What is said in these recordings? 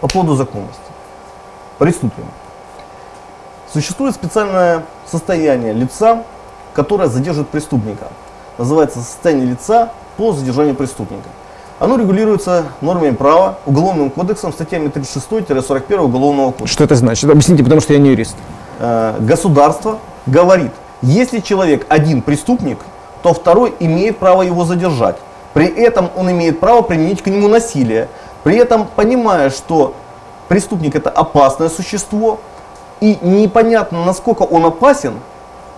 по поводу законности. Приступим. Существует специальное состояние лица, которое задерживает преступника. Называется состояние лица по задержанию преступника. Оно регулируется нормами права, Уголовным кодексом, статьями 36-41 Уголовного кодекса. Что это значит? Объясните, потому что я не юрист. Э, Государство говорит, если человек один преступник, то второй имеет право его задержать. При этом он имеет право применить к нему насилие. При этом понимая, что преступник это опасное существо, и непонятно, насколько он опасен,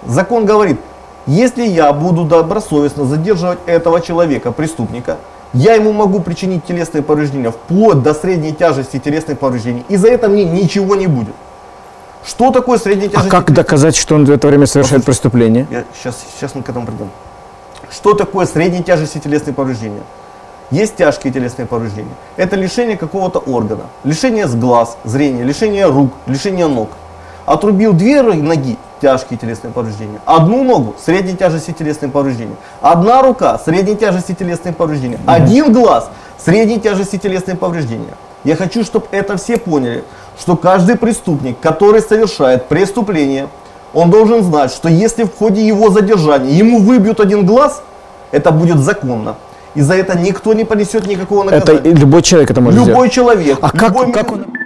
закон говорит, если я буду добросовестно задерживать этого человека, преступника, я ему могу причинить телесные повреждения, вплоть до средней тяжести телесных повреждений, и за это мне ничего не будет. Что такое средняя А тяжесть? как доказать, что он в это время совершает преступление? Я, сейчас, сейчас мы к этому придем. Что такое средней тяжести телесные повреждения? Есть тяжкие телесные повреждения. Это лишение какого-то органа. Лишение с глаз, зрения, лишение рук, лишение ног. Отрубил две ноги, тяжкие телесные повреждения. Одну ногу, средней тяжести телесные повреждения. Одна рука, средней тяжести телесные повреждения. Один глаз, средней тяжести телесные повреждения. Я хочу, чтобы это все поняли, что каждый преступник, который совершает преступление, он должен знать, что если в ходе его задержания ему выбьют один глаз, это будет законно. И за это никто не понесет никакого Это наказания. и любой человек это может Любой сделать. человек. А как, любой как мир- он...